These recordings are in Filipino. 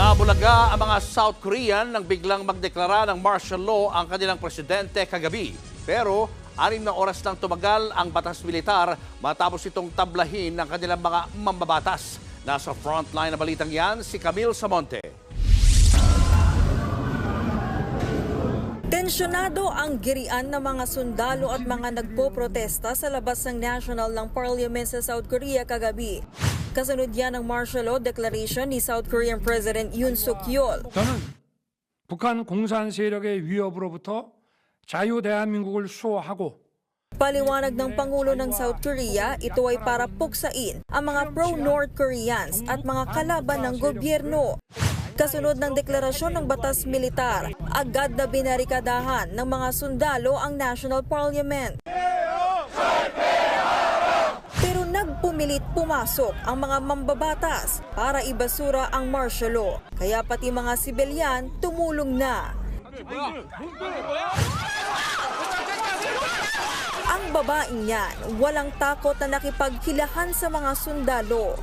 Nabulaga ang mga South Korean nang biglang magdeklara ng martial law ang kanilang presidente kagabi. Pero anim na oras lang tumagal ang batas militar matapos itong tablahin ng kanilang mga mambabatas. Nasa frontline na balitang yan si Camille Samonte. Tensyonado ang girian ng mga sundalo at mga nagpoprotesta sa labas ng National ng Parliament sa South Korea kagabi. Kasunod yan ng martial law declaration ni South Korean President Yoon Suk Yeol. 저는 북한 공산 세력의 위협으로부터 자유 대한민국을 수호하고 Paliwanag ng Pangulo ng South Korea, ito ay para puksain ang mga pro-North Koreans at mga kalaban ng gobyerno. Kasunod ng deklarasyon ng batas militar, agad na binarikadahan ng mga sundalo ang National Parliament. pero nagpumilit pumasok ang mga mambabatas para ibasura ang martial law. Kaya pati mga sibilyan tumulong na. Ang babaeng yan, walang takot na nakipaghilahan sa mga sundalo.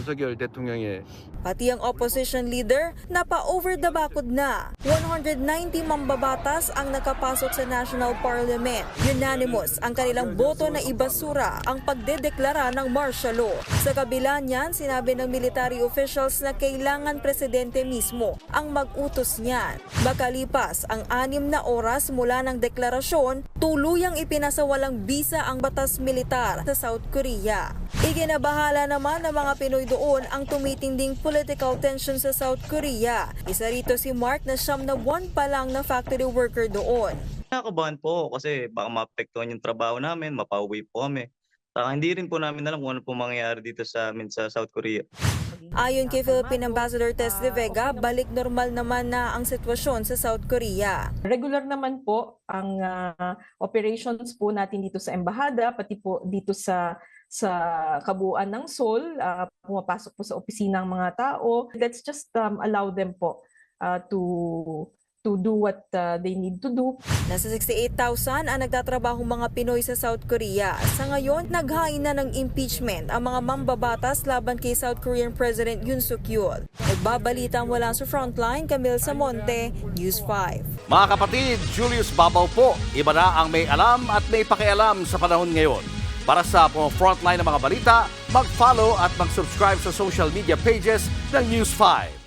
윤석열 대통령의 Pati ang opposition leader napa-over the bakod na. 190 mambabatas ang nakapasok sa National Parliament. Unanimous ang kanilang boto na ibasura ang pagdedeklara ng martial law. Sa kabila niyan, sinabi ng military officials na kailangan presidente mismo ang mag-utos niyan. Makalipas ang anim na oras mula ng deklarasyon, tuluyang ipinasawalang bisa ang batas militar sa South Korea. Iginabahala naman ng mga Pinoy doon ang tumitinding political tension sa South Korea. Isa rito si Mark na siyam na buwan pa lang na factory worker doon. Nakakabahan po kasi baka maapektuhan yung trabaho namin, mapauwi po kami. Saka hindi rin po namin alam kung ano po mangyayari dito sa amin sa South Korea. Ayon kay Philippine Ambassador Tess De Vega, balik normal naman na ang sitwasyon sa South Korea. Regular naman po ang ah, operations po natin dito sa embahada, pati po dito sa sa kabuuan ng Seoul, ah, pumapasok po sa opisina ng mga tao. Let's just um, allow them po ah, to to do what ah, they need to do. Nasa 68,000 ang nagtatrabahong mga Pinoy sa South Korea. Sa ngayon, naghain na ng impeachment ang mga mambabatas laban kay South Korean President Yoon Suk Yeol. Nagbabalita mula sa Frontline, Camille Samonte, News 5. Mga kapatid, Julius Babaw po. Iba na ang may alam at may pakialam sa panahon ngayon. Para sa mga frontline ng mga balita, mag-follow at mag-subscribe sa social media pages ng News 5.